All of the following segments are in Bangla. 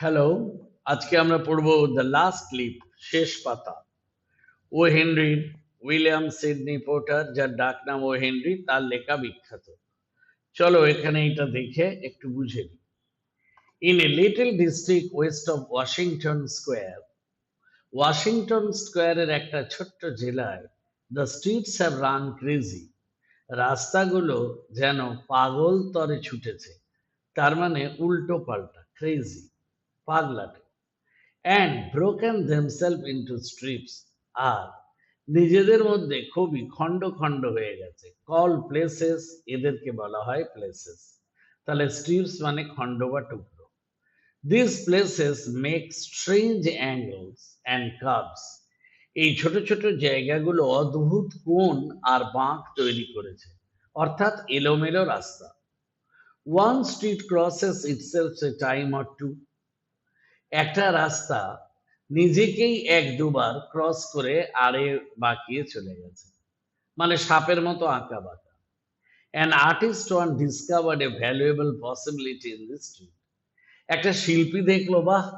হ্যালো আজকে আমরা পড়ব দ্য লাস্ট লিপ শেষ পাতা। O Henry, William Sydney Porter, যার ডাক নাম ও হেনরি, তার লেখা বিখ্যাত। চলো এখানে এটা দেখে একটু বুঝে নিই। In a little district west of Washington square Washington স্কোয়ারের একটা ছোট্ট জেলায় the streets have run crazy রাস্তাগুলো যেন পাগল তরে ছুটেছে। তার মানে উল্টো পাল্টা crazy পাগলাটে and broken themselves into strips আর নিজেদের মধ্যে খুবই খণ্ড খণ্ড হয়ে গেছে। কল প্লেসেস এদেরকে বলা হয় প্লেসেস তাহলে স্ট্রিপস মানে খণ্ড বা টুকরো। This places make strange angles and curves এই ছোট ছোট জায়গাগুলো অদ্ভুত কোণ আর বাঁক তৈরি করেছে। অর্থাৎ এলোমেলো রাস্তা। One street crosses itself a time or two একটা রাস্তা নিজেকেই এক দুবার ক্রস করে আড়ে বাঁকিয়ে চলে গেছে। মানে সাপের মতো আঁকা বাঁকা। An artist one discovered a valuable possibility in this একটা শিল্পী দেখল, বাহ,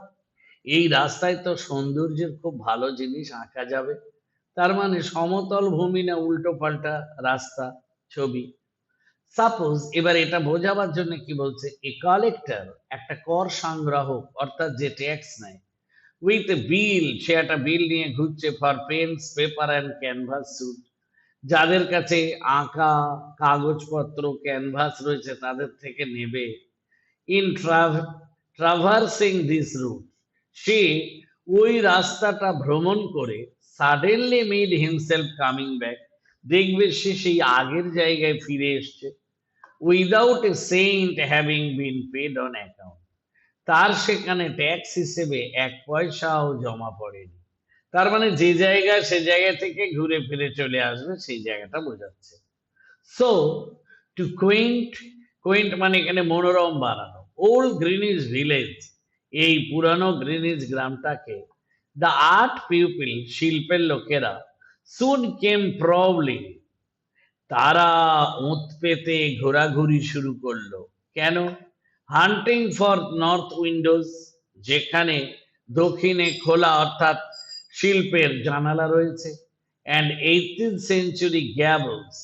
এই রাস্তায় তো সৌন্দর্যের খুব ভালো জিনিস আঁকা যাবে। তার মানে সমতল ভূমি না উল্টো পাল্টা রাস্তা, ছবি। সাপোজ এবার এটা বোঝাবার জন্য কি বলছে? এ কালেক্টর একটা কর সংগ্রাহক, অর্থাৎ যে ট্যাক্স নেয় উইথ এ বিল সে একটা বিল নিয়ে ঘুরছে for paints paper and canvas should যাদের কাছে আঁকা, কাগজপত্র ক্যানভাস রয়েছে, তাদের থেকে নেবে। ইন ট্রাভার্সিং দিস রুট সে ওই রাস্তাটা ভ্রমণ করে suddenly meet himself coming back দেখবে সে সেই আগের জায়গায় ফিরে এসছে। Without a cent having been paid on account তার সেখানে ট্যাক্স হিসেবে এক পয়সাও জমা পড়েনি। তার মানে যে জায়গা সে জায়গা থেকে ঘুরে ফিরে চলে আসবে, সেই জায়গাটা বোঝাচ্ছে। সো টু কুইন্ট কুইন্ট মানে এখানে মনোরম বানানো। ওল্ড গ্রিনিজ ভিলেজ এই পুরানো গ্রিনিজ গ্রামটাকে দ্য আর্ট পিউপিল শিল্পের লোকেরা সুন কেম প্রবলি তারা ওঁত পেতে ঘোরাঘুরি শুরু করল। কেন? হান্টিং ফর নর্থ উইন্ডোজ যেখানে দক্ষিণে খোলা অর্থাৎ শিল্পের জানালা রয়েছে অ্যান্ড এইটিন সেঞ্চুরি গ্যাবলস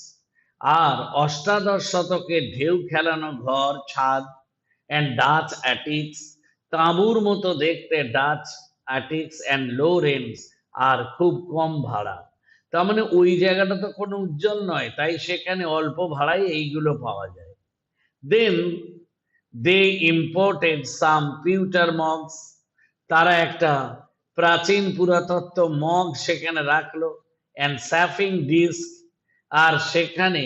আর অষ্টাদশ শতকে ঢেউ খেলানো ঘর, ছাদ অ্যান্ড ডাচ অ্যাটিক্স তাঁবুর মতো দেখতে Dutch attics and low rents আর খুব কম ভাড়া। তার মানে ওই জায়গাটা তো কোনো উজ্জ্বল নয়, তাই সেখানে অল্প ভাড়ায় এইগুলো পাওয়া যায়। দেন দে ইম্পোর্টেড সাম পিউটার মগস তারা একটা প্রাচীন পুরাতত্ত্ব মগ সেখানে রাখল অ্যান্ড স্যাফিং ডিস্ক আর সেখানে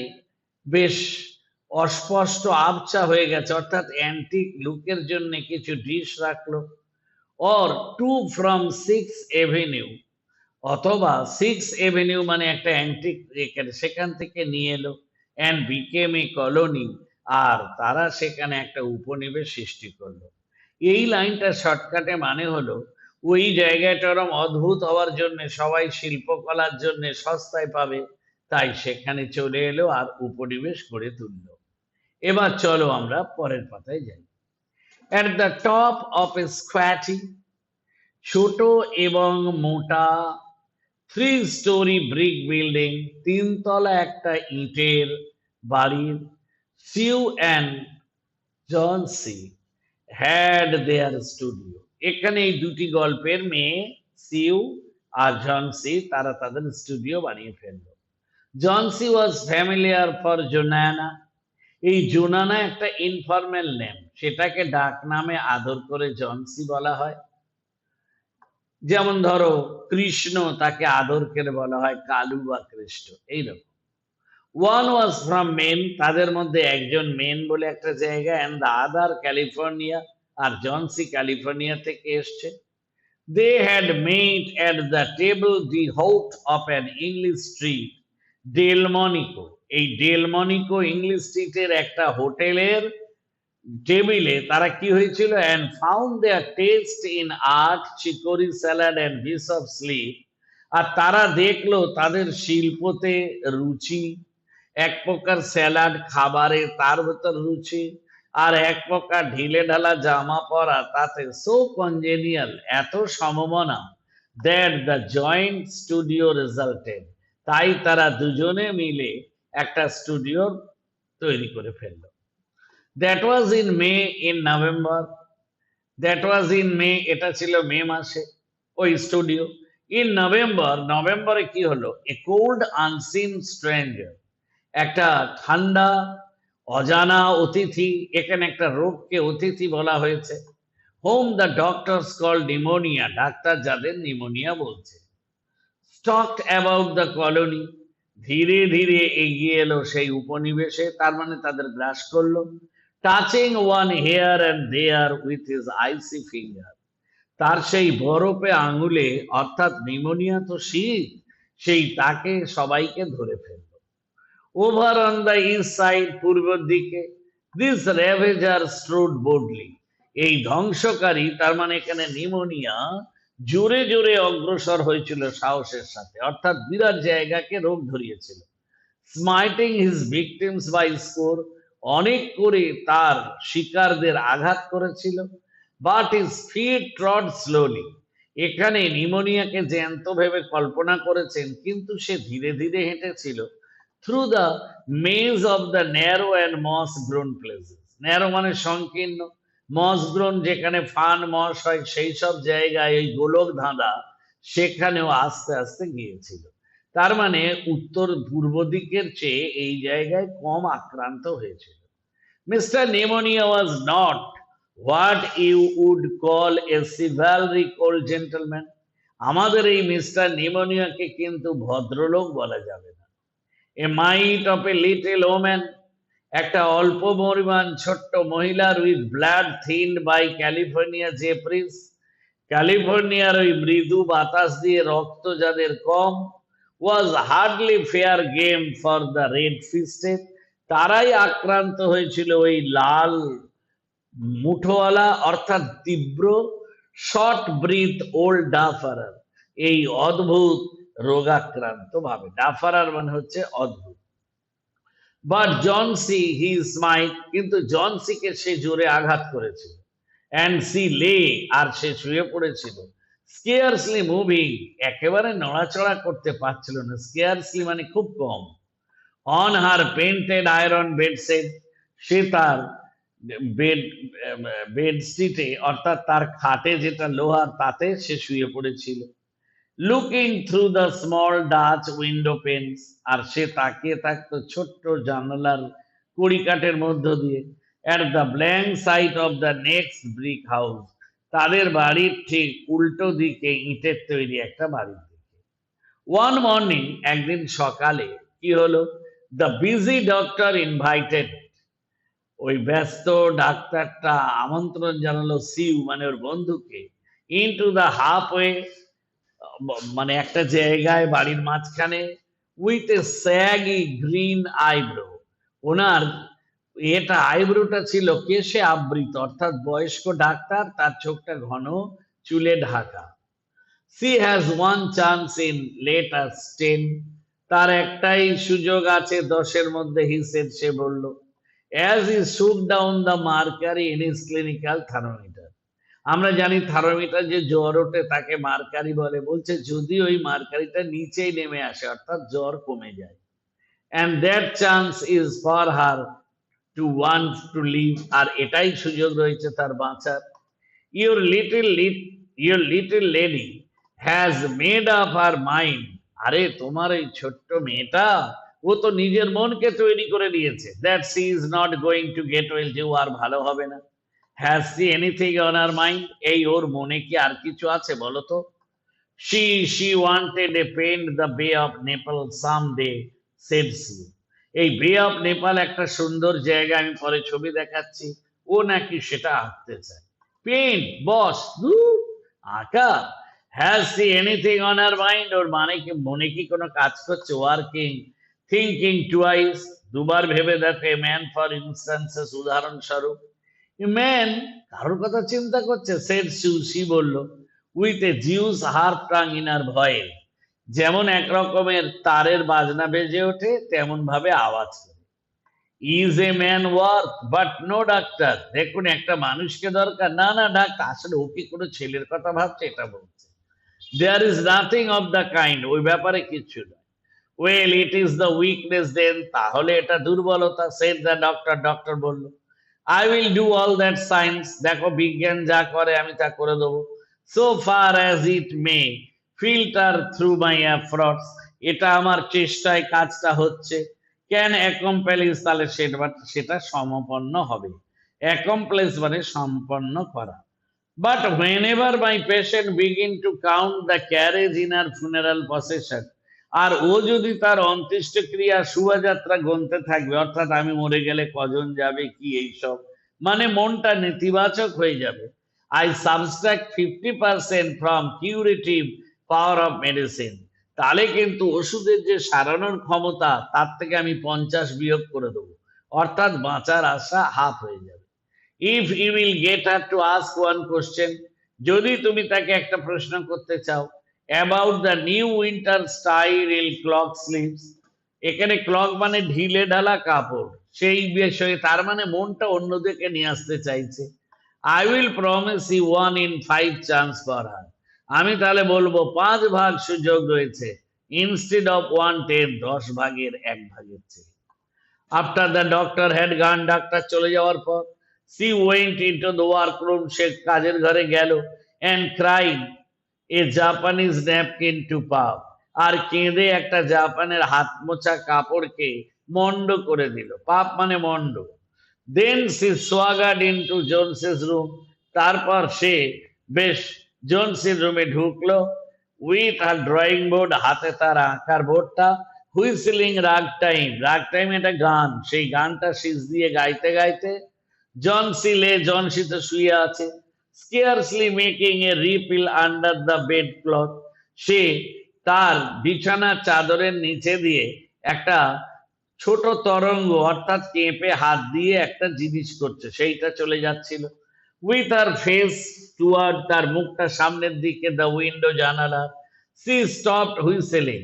বেশ অস্পষ্ট আবচা হয়ে গেছে, অর্থাৎ অ্যান্টিক লুকের জন্য কিছু ডিশ রাখল। Or two from sixth avenue অথবা সিক্স এভিনিউ মানে একটা অ্যান্টিক সেখান থেকে নিয়ে এলো। অ্যান্ড বিকেম এ কলোনি আর তারা সেখানে একটা উপনিবেশ সৃষ্টি করল। এই লাইনটা শর্টকাটে মানে হলো, ওই জায়গাটা ওরম অদ্ভুত হওয়ার জন্য, সবাই শিল্পকলার জন্য সস্তায় পাবে, তাই সেখানে চলে এলো আর উপনিবেশ গড়ে তুললো। এবার চলো আমরা পরের পাতায় যাই। At the top of a squatty ছোট এবং মোটা থ্রি স্টোরি ব্রিক বিল্ডিং তিনতলা একটা ইটের বাড়ির Sue and Johnsy had their studio এখানে এই দুটি গল্পের মেয়ে সিউ আর জনসি তারা তাদের স্টুডিও বানিয়ে ফেলল। Johnsy was familiar for Joanna এই জোনানা একটা ইনফরমেল নেম সেটাকে ডাক নামে আদর করে জনসি বলা হয়। যেমন ধরো কৃষ্ণ তাকে আদর করে বলা হয় কালু বা কৃষ্ণ, এইরকম। ওয়ান ওয়াজ ফ্রম মেন তাদের মধ্যে একজন মেন বলে একটা জায়গা অ্যান্ড দ্য আদার ক্যালিফোর্নিয়া আর জনসি ক্যালিফোর্নিয়া থেকে এসছে। They had met at the table d'hôte of an English street Delmonico এই ডেলমনিকো ইংলিশ স্ট্রিটের একটা হোটেলের টেবিলে তারা কি হয়েছিল? And found their taste in art chicory salad and dish of sleeves আর তারা দেখল তাদের শিল্পতে রুচি। এক প্রকার স্যালাড খাবারে তার ভেতর রুচি। আর এক প্রকার ঢিলে ঢালা জামা পরা তাতে সো কনজেনিয়াল এত সমমনা that the joint studio resulted তাই তারা দুজনে মিলে একটা স্টুডিও তৈরি করে ফেলল। That was in May in November that was in May এটা ছিল মে মাসে, ওই স্টুডিও ইন নভেম্বর নভেম্বরে কি হলো? এ কোল্ড আনসিন স্ট্রেঞ্জার একটা ঠান্ডা, অজানা অতিথি, এখানে একটা রোগকে অতিথি বলা হয়েছে whom the doctors call pneumonia doctor যাদের নিমোনিয়া বলছে। স্টক অ্যাবাউট দ্য কলোনি ধীরে ধীরে এগিয়ে এলো সেই উপনিবেশে, তার মানে তাদের গ্রাস করল। Touching one here and there with his icy finger তার সেই বরফে আঙুলে, অর্থাৎ নিমোনিয়া তো শীত, সেই তাকে সবাইকে ধরে ফেলল। Over on the east side পূর্ব দিকে দিস রেভেজার স্ট্রুড বোর্ডলি এই ধ্বংসকারী, তার মানে এখানে নিমোনিয়া, জোরে জোরে অগ্রসর হয়েছিল সাহসের সাথে, অর্থাৎ বিরাট জায়গাকে রোগ ধরিয়েছিল। Smiting his victims by scores অনেক করে তার শিকারদের আঘাত করেছিল but his feet trod slowly এখানে নিমোনিয়াকে জ্যান্ত ভেবে কল্পনা করেছেন, কিন্তু সে ধীরে ধীরে হেঁটেছিল through the maze of the narrow and moss grown places narrow মানে সংকীর্ণ মস গ্রোন যেখানে ফান মস হয়, সেই সব জায়গায় ওই গোলক ধাঁধা সেখানেও আস্তে আস্তে গিয়েছিল। তার মানে উত্তর পূর্ব দিকের চেয়ে এই জায়গায় কম আক্রান্ত হয়েছিল। Mister Pneumonia was not what you would call a chivalric old gentleman. আমাদের এই মিস্টার নিমোনিয়াকে কিন্তু ভদ্রলোক বলা যাবে না। A mite of a little woman, একটা অল্প পরিমাণ ছোট্ট মহিলার with blood thin by California zephyrs ক্যালিফোর্নিয়ার ওই মৃদু বাতাস দিয়ে রক্ত যাদের কম was hardly fair game for the red fisted তারাই আক্রান্ত হয়েছিল ওই লাল মুঠোওয়ালা, অর্থাৎ তীব্র শর্ট ব্রিথ ওল্ড ডাফারার এই অদ্ভুত রোগাক্রান্ত ভাবে ডাফারার মানে হচ্ছে অদ্ভুত। বাট জনসি হি স্মাইট কিন্তু জনসিকে সে জোরে আঘাত করেছিল। অ্যান্ড সি লে আর সে শুয়ে পড়েছিল। স্কেয়ারসলি মুভিং একেবারে নড়াচড়া করতে পারছিল না। স্কেয়ারসলি মানে খুব কম। On her painted iron bedstead সে তার বেড বেড সিটে অর্থাৎ তার খাটে যেটা লোহার তাতে সে শুয়ে পড়েছিল। Looking through the small Dutch window panes আর সে তাকিয়ে থাকতো ছোট্ট জানালার কড়িকাঠের মধ্য দিয়ে। At the blank side of the next brick house তাদের বাড়ির ঠিক উল্টো দিকে ইটের তৈরি একটা বাড়ির দিকে ওয়ান মর্নিং একদিন সকালে, কি হলো? দ্য বিজি ডক্টর ইনভাইটেড ওই ব্যস্ত ডাক্তারটা আমন্ত্রণ জানালো সিউ মানে ওর বন্ধুকে ইনটু দ্য হাফ ওয়ে মানে একটা জায়গায় বাড়ির মাঝখানে with a saggy green eyebrow ওনার এটা আইব্রোটা ছিল কেশে আবৃত, অর্থাৎ বয়স্ক ডাক্তার, তার চোখটা ঘন, চুলে Dhaka. She has one chance in let us ten তার একটাই সুযোগ আছে, দশের মধ্যে হিসেব সে বলল as he shook down the mercury in his clinical thermometer আমরা জানি থার্মোমিটার যে জ্বর ওঠে তাকে মার্কারি বলে, বলছে যদি ওই মার্কারিটা নিচেই নেমে আসে, অর্থাৎ জ্বর কমে যায়। And that chance is for her to one to live আর এটাই সুযোগ রয়েছে তার বাঁচার। Your little lit your little lady has made up her mind আরে, তোমার এই ছোট্ট মেয়েটা, ও তো নিজের মনকে তৈরি করে দিয়েছে। That she is not going to get well যে ও আর ভালো হবে না। Has she anything on her mind এই ওর মনে কি আর কিছু আছে বলো তো? She wanted a paint the Bay of Naples some day said she এই বে অফ নেপাল একটা সুন্দর জায়গা, আমি পরে ছবি দেখাচ্ছি। ও নাকি সেটা আঁকতে চায়। পেন্ট বস আঁকা। Has she anything on her mind ওর মানে কি, মনে কি কোনো কাজ করছে? ওয়ার্কিং থিঙ্কিং টুয়াইস দুবার ভেবে দেখে ম্যান ফর ইনস্টান্সেস উদাহরণস্বরূপ। ম্যান কারোর কথা চিন্তা করছে? সেট সি বলল with a Jew's harp twang her voice যেমন এক রকমের তারের বাজনা বেজে ওঠে, তেমন ভাবে আওয়াজ is a man worth but no doctor দেখুন, একটা মানুষকে দরকার। না না ডাক্তার আসলে ও কি কোনো ছেলের কথা ভাবছে, এটা বলছে। There is nothing of the kind ওই ব্যাপারে কিছু নয়। Well it is the weakness then তাহলে এটা দুর্বলতা সেট দ্য ডক্টর ডক্টর বলল I will do all that science দেখো বিজ্ঞান যা করে, আমি তা করে দেবো। So far as it may filter through my efforts এটা আমার চেষ্টায় কাজটা হচ্ছে। ক্যান অ্যাকম্প্যালিস তাহলে সেটা সেটা সমপন্ন হবে? অ্যাকমপ্লেস মানে সম্পন্ন করা। But whenever my patient begin to count the carriage in her funeral procession আর ও যদি তার অন্ত্যেষ্টিক্রিয়া শোভাযাত্রা গনতে থাকবে, অর্থাৎ আমি মরে গেলে কজন যাবে, কি এইসব মানে মনটা নেতিবাচক হয়ে যাবে। I subtract fifty percent from curative power of medicine তাহলে কিন্তু ওষুধের যে সারানোর ক্ষমতা, তার থেকে আমি পঞ্চাশ বিয়োগ করে দেবো। অর্থাৎ বাঁচার আশা হাফ হয়ে যাবে। If you will get her to ask one question যদি তুমি তাকে একটা প্রশ্ন করতে চাও about the new winter style cloak sleeves এখানে ক্লক মানে ঢিলে ঢালা কাপড়। সেই বিষয়ে, তার মানে মনটা অন্যদিকে নিয়ে আসতে চাইছে। I will promise you one in five chance for her আমি তাহলে বলব পাঁচ ভাগ সুযোগ রয়েছে। ইনস্টেড অফ ওয়ান টেন দশ ভাগের এক ভাগের চেয়ে। After the doctor had gone doctor চলে যাওয়ার পর she went into the work room সে কাজের ঘরে গেল and crying a Japanese napkin to পাপ আর কেঁদে একটা জাপানের হাত মোছা কাপড়কে মন্ড করে দিল। পাপ মানে মন্ড then she swaggered into Johnsy's room তারপর সে বেশ জোনসের রুমে ঢুকলো। উইথ আর ড্রয়িং বোর্ড হাতে তার আঁকার বোর্ডটা হুইসিলিং রাগ টাইম রাগ টাইম এটা গান। সেই গানটা শীষ দিয়ে গাইতে গাইতে জনসি লে জনসি তো শুয়ে আছে। Scarcely making a ripple under the bed cloth সে তার বিছানার চাদরের নিচে দিয়ে একটা ছোট তরঙ্গ অর্থাৎ কেঁপে হাত দিয়ে একটা জিনিস করছে। সেইটা চলে যাচ্ছিল। উইথ আর ফেস টুয়ার্ড তার মুখটা সামনের দিকে দ্য উইন্ডো জানালা সি স্টপ হুইসেলিং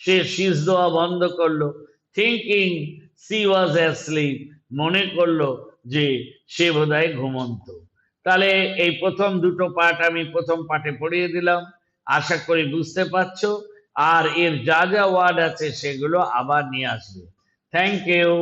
সে শীষ দেওয়া বন্ধ করল থিঙ্কিং সি ওয়াজ অ্যাসলিপ মনে করল যে সে বোধহয় ঘুমন্ত। তাহলে এই প্রথম দুটো পার্ট আমি প্রথম পার্টে পড়িয়ে দিলাম। আশা করি বুঝতে পারছ। আর এর যা যা ওয়ার্ড আছে সেগুলো আবার নিয়ে আসবে। Thank you